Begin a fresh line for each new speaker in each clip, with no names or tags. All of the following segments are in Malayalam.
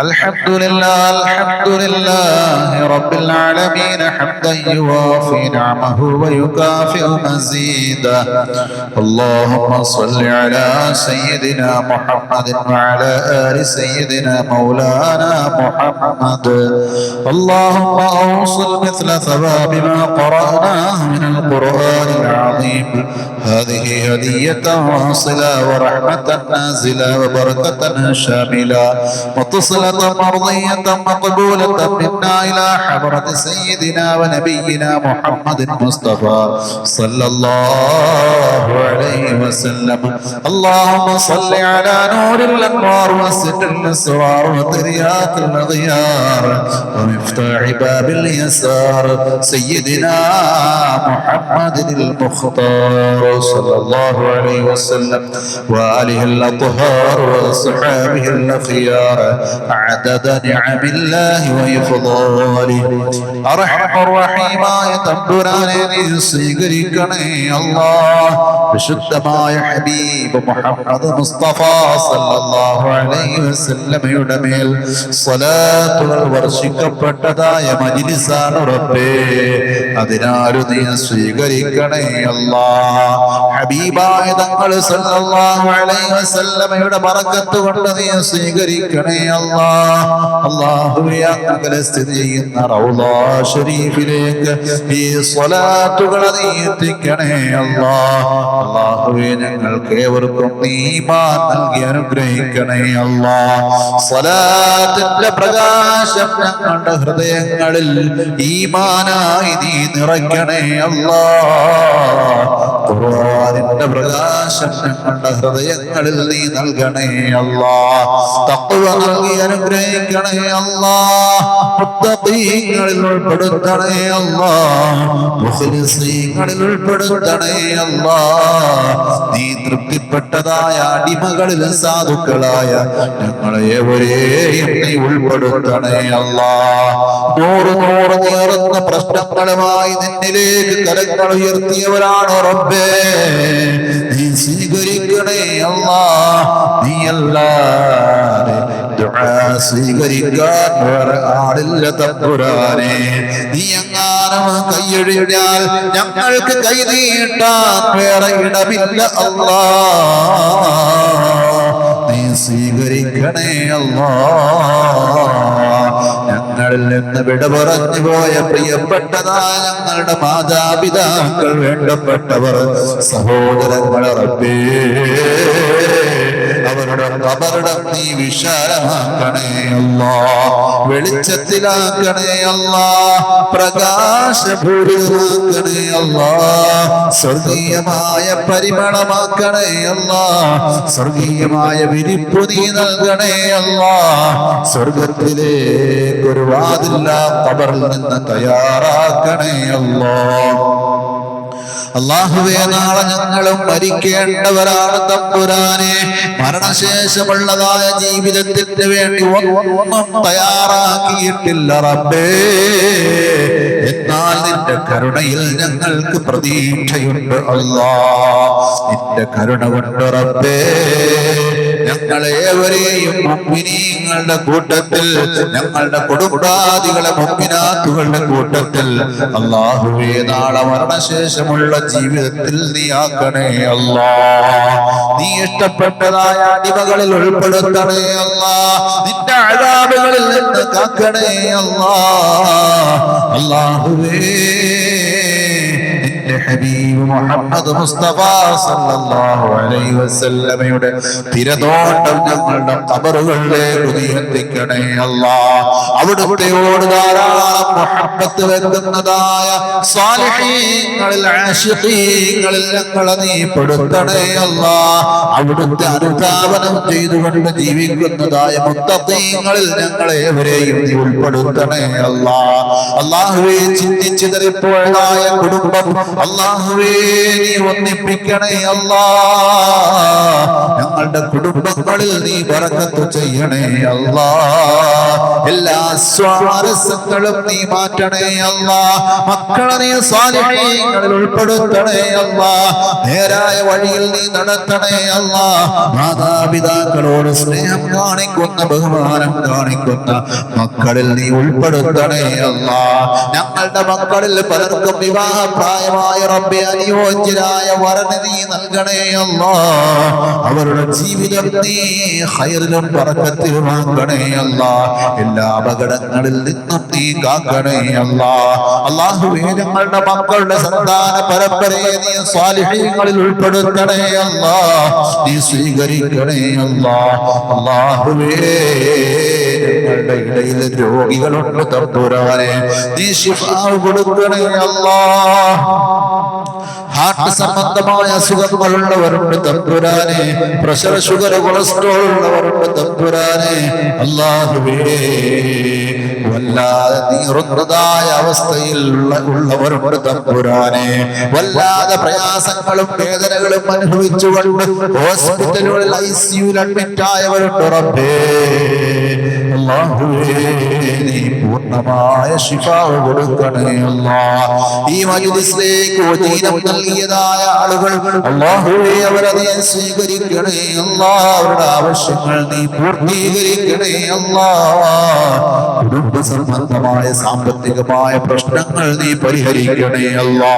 الحمد لله الحمد لله رب العالمين حمدا يوافي نعمه ويكافئ مزيدا اللهم صل على سيدنا محمد وعلى آل سيدنا مولانا محمد. اللهم أوصل مثل ثواب ما قرأناه من القرآن العظيم. هذه هدية واصلة ورحمة نازلة وبركة شاملة. متصلة مرضية مقبولة منا إلى حضرة سيدنا ونبينا محمد المصطفى صلى الله عليه وسلم. اللهم صل على نور الأنوار وستر الأسرار وترياق الأغيار ومفتاح باب اليسار سيدنا محمد المختار صلى الله عليه وسلم. وآله الأطهار وصحابه الأخيار عدد نعم الله وإفضاله أرحم الرحيم തമ്പുരാനെ നീ സ്വീകരിക്കണേ അല്ലാ വിശുദ്ധമായ ഹബീബ് മുഹമ്മദ് മുസ്തഫ സല്ലല്ലാഹു അലൈഹി വസല്ലമയുടെ മേൽ സ്വലാത്തുകൾ വർഷിക്കപ്പെട്ടതായ മജ്ലിസാണ് റബ്ബേ അതിനാൽ നീ സ്വീകരിക്കണേ അല്ലാ ഹബീബായ തങ്ങൾ സല്ലല്ലാഹു അലൈഹി വസല്ലമയുടെ ബറക്കത്ത് കൊണ്ട് നീ സ്വീകരിക്കണേ അല്ലാ അല്ലാഹുവേ അങ്ങ് സ്ഥിതി ചെയ്യുന്ന റൗള ഷരീഫിലേക്ക് ഈ സ്വലാത്തുകൾ നീ എത്തിക്കണേ അള്ളാ അല്ലാഹുവേ ഞങ്ങൾക്ക് ഏവർക്കും നീ ഈമാൻ നൽകി അനുഗ്രഹിക്കണേ അള്ളാ സ്വലാത്തിന്റെ പ്രകാശം ഞങ്ങളുടെ ഹൃദയങ്ങളിൽ ഈമാനായി നീ നിറയ്ക്കണേ അള്ളാ ഖുർആനിന്റെ പ്രകാശം ഞങ്ങളുടെ ഹൃദയങ്ങളിൽ നീ നൽകണേ അള്ളാ തഖ്വ നൽകി അനുഗ്രഹിക്കണേ അല്ലാ മുത്തഖീങ്ങളിൽ ഉൾപ്പെടുത്തണേ അല്ലാ മുഖ്ലിസീങ്ങളിൽ ഉൾപ്പെടുത്തണേ അല്ലാ നീ തൃപ്തിപ്പെട്ടതായ അടിമകളിൽ സാധുക്കളായ ഞങ്ങളെ ഏവരെയും നീ ഉൾപ്പെടുത്തണേ അല്ലാ നൂറ് നൂറ് നേറുന്ന പ്രശ്നങ്ങളുമായി നിന്നിലേക്ക് കരങ്ങൾ ഉയർത്തിയവരാണ് റബ്ബേ. നീ സ്വീകരിക്കണേ അല്ലാ നീ അല്ലാതെ ദുആ സ്വീകരിക്കാൻ വേറെ ആളില്ല തമ്പുരാനെ. നീ അങ്ങാനും കൈയൊഴിഞ്ഞാൽ ഞങ്ങൾക്ക് കൈ നീട്ടാൻ വേറെ ഇടമില്ല അല്ലാ. നീ സ്വീകരിക്കണേ അല്ലാ. ഞങ്ങളിൽ നിന്ന് വിട പറഞ്ഞു പോയ പ്രിയപ്പെട്ടതായ ഞങ്ങളുടെ മാതാപിതാക്കൾ വേണ്ടപ്പെട്ടവർ സഹോദരങ്ങളറപ്പേ അവരുടെ കബറിട നീ വിശാലമാക്കണേ അല്ല. വെളിച്ചത്തിലാക്കണേ അല്ല. പ്രകാശപൂരിതമാക്കണേ അല്ല. സ്വർഗീയമായ പരിമളമാക്കണേ അല്ല. സ്വർഗീയമായ വിരിപ്പു നീ നൽകണേ അല്ല. സ്വർഗത്തിലേക്ക് ഒരു വാതില്ല കബറിൽ നിന്ന് തയ്യാറാക്കണേ അല്ലാ. അള്ളാഹുവേ നാളെ ഞങ്ങളും മരിക്കേണ്ടവരാണ് തമ്പുരാനെ. മരണശേഷമുള്ളതായ ജീവിതത്തിന് വേണ്ടി ഒന്നും തയ്യാറാക്കിയിട്ടില്ല റബ്ബേ. എന്നാൽ നിന്റെ കരുണയിൽ ഞങ്ങൾക്ക് പ്രതീക്ഷയുണ്ട് അല്ലാ നിന്റെ കരുണ കൊണ്ട് റബ്ബേ. ഞങ്ങളേവരെയും മുമ്പിനീങ്ങളുടെ കൂട്ടത്തിൽ ഞങ്ങളുടെ കുടുംബാദികളെ മുമ്പിനാത്തുകളുടെ കൂട്ടത്തിൽ അള്ളാഹുവേ നാളെ മരണശേഷമുള്ള ജീവിതത്തിൽ നീ ആക്കണേ അല്ലാ. നീ ഇഷ്ടപ്പെട്ടതായ അടിമകളിൽ ഉൾപ്പെടുത്തണേ അല്ലാ. നിന്റെ അഴാബുകളിൽ നിന്ന് കാക്കണേ അല്ലാ. നിന്റെ ഹബീബ് മുഹമ്മദ് മുസ്തഫ സല്ലല്ലാഹു അലൈഹി വസല്ലമയുടെ തിരതോട്ടം ഞങ്ങളുടെ ഖബറുകളിലേക്ക് നീ എത്തിക്കണേ അല്ലാ. അവിടുത്തെയോട് ധാരാളം മുഹബത്ത് വെക്കുന്നതായ സ്വാലിഹീങ്ങളിൽ ആശിഖീങ്ങളിൽ ഞങ്ങളെ നീ പെടുത്തണേ അല്ലാ. അവിടുത്തെ അനുധാവനം ചെയ്തുകൊണ്ട് ജീവിക്കുന്നതായ മുത്തീങ്ങളിൽ ഞങ്ങളെ എവരെയും നീ ഉൾപ്പെടുത്തണേ അല്ലാ. അള്ളാഹുവെ ചിന്തിച്ചിതറിപ്പോയതായ കുടുംബം അള്ളാഹുവേ നീ ഒന്നിപ്പിക്കണേ അല്ലാ. ഞങ്ങളുടെ കുടുംബങ്ങളിൽ നീ പറക്കത്തു ചെയ്യണേ അല്ലാ. എല്ലാ സ്വാരസ്യങ്ങളും നീ മാറ്റണേ അല്ലാ. മക്കളെ നീ സ്വാധീനങ്ങളിൽ ഉൾപ്പെടുത്തണേ അല്ലാ. നേരായ വഴിയിൽ നീ നടത്തണേ അല്ലാ. മാതാപിതാക്കളോട് സ്നേഹം കാണിക്കുന്ന ബഹുമാനം കാണിക്കുന്ന മക്കളിൽ നീ ഉൾപ്പെടുത്തണേ അല്ലാ. ഞങ്ങളുടെ മക്കളിൽ പലർക്കും വിവാഹ പ്രായമായ റബ്ബെ അനുയോജ്യരായ വരന് നീ നൽകണേ അല്ല. അവരുടെ ജീവിതം നീ ഹൈറിലും പറക്കത്തിലുമാക്കണേ അല്ല. എല്ലാ അപകടങ്ങളിൽ നിന്നും നീ കാക്കണേ അല്ല. അള്ളാഹുവേ ഞങ്ങളുടെ മക്കളുടെ സന്താന പരമ്പരയെ നീ സ്വാലിഹ്യങ്ങളിൽ ഉൾപ്പെടുത്തണേ അല്ല. നീ സ്വീകരിക്കണേ അല്ല. അള്ളാഹുവേ. ഞങ്ങളുടെ ഇടയിൽ രോഗികളുണ്ട് തമ്പുരാനെ. നീ ശിഫാവ് കൊടുക്കണേ അല്ലാ ഹാർട്ട് സംബന്ധമായ അസുഖങ്ങളുള്ളവരുണ്ട് തമ്പുരാനെ പ്രഷർ ഷുഗർ കൊളസ്ട്രോൾ ഉള്ളവരുണ്ട് തമ്പുരാനെ. അല്ലാഹുവേ വല്ലാതെ നീറുന്നതായ അവസ്ഥയിൽ ഉള്ള ഉള്ളവരുണ്ട് തമ്പുരാനെ. വല്ലാതെ പ്രയാസങ്ങളും വേദനകളും അനുഭവിച്ചുകൊണ്ട് ഹോസ്പിറ്റലുകളിൽ ഐ സിയുൽ അഡ്മിറ്റ് ആയവരുണ്ട് റബ്ബേ. നീ പൂർണമായ ശിഫാവ് കൊടുക്കണേ അല്ലാ ഈ മജുദിസിലേക്ക് വചനം നൽകിയതായ ആളുകൾ. അവരെ നീ സ്വീകരിക്കണേ അല്ലാ അവരുടെ ആവശ്യങ്ങൾ നീ പൂർത്തീകരിക്കണേ അല്ലാ. കുടുംബ സംബന്ധമായ സാമ്പത്തികമായ പ്രശ്നങ്ങൾ നീ പരിഹരിക്കണേ അല്ലാ.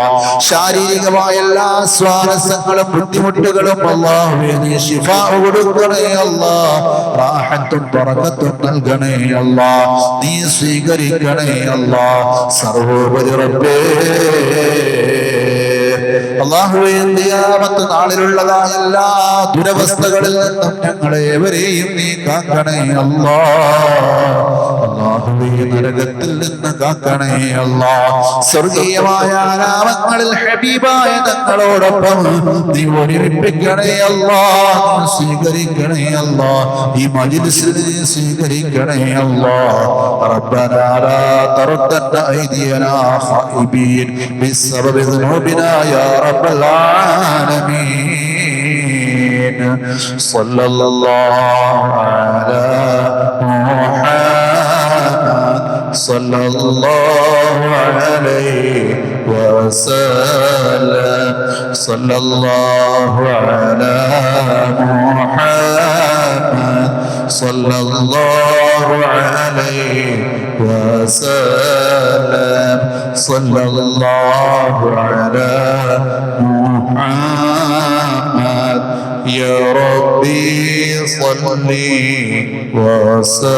ശാരീരികമായ എല്ലാ സ്വാരസ്യങ്ങളും ബുദ്ധിമുട്ടുകളും അല്ലാഹുവേ നീ ശിഫാവ് കൊടുക്കണേ അല്ലാ. റാഹത്തും പറക്കത്തും നൽകണേ അല്ലാ. നീ സ്വീകരിക്കണേ അല്ലാ. സർവോപരി റബ്ബേ. അള്ളാഹുവേ ഖിയാമത്ത് നാളിലുള്ളതായ എല്ലാ ദുരവസ്ഥകളിൽ നിന്നും ഞങ്ങളെ എവരെയും നീ കാക്കണേ അല്ലാ അള്ളാഹുവേ നരകത്തിൽ നിന്ന് കാക്കണേ അല്ലാ സ്വർഗീയമായ നാമങ്ങളിൽ ഹബീബായ ഞങ്ങളോടൊപ്പം നീ ഒരുമിപ്പിക്കണേ അല്ലാ നീ സ്വീകരിക്കണേ അല്ലാ ഈ മജിലിസിൽ നീ സ്വീകരിക്കണേ അല്ലാ ربنا لا تردن أيدينا خائبين بسبب ذنوبنا يا رب العالمين. صلى الله على محمد. صلى الله عليه وسلم. صلى الله على محمد. صلى الله عليه وسلم. وصلى الله على محمد يا ربي صل وسلم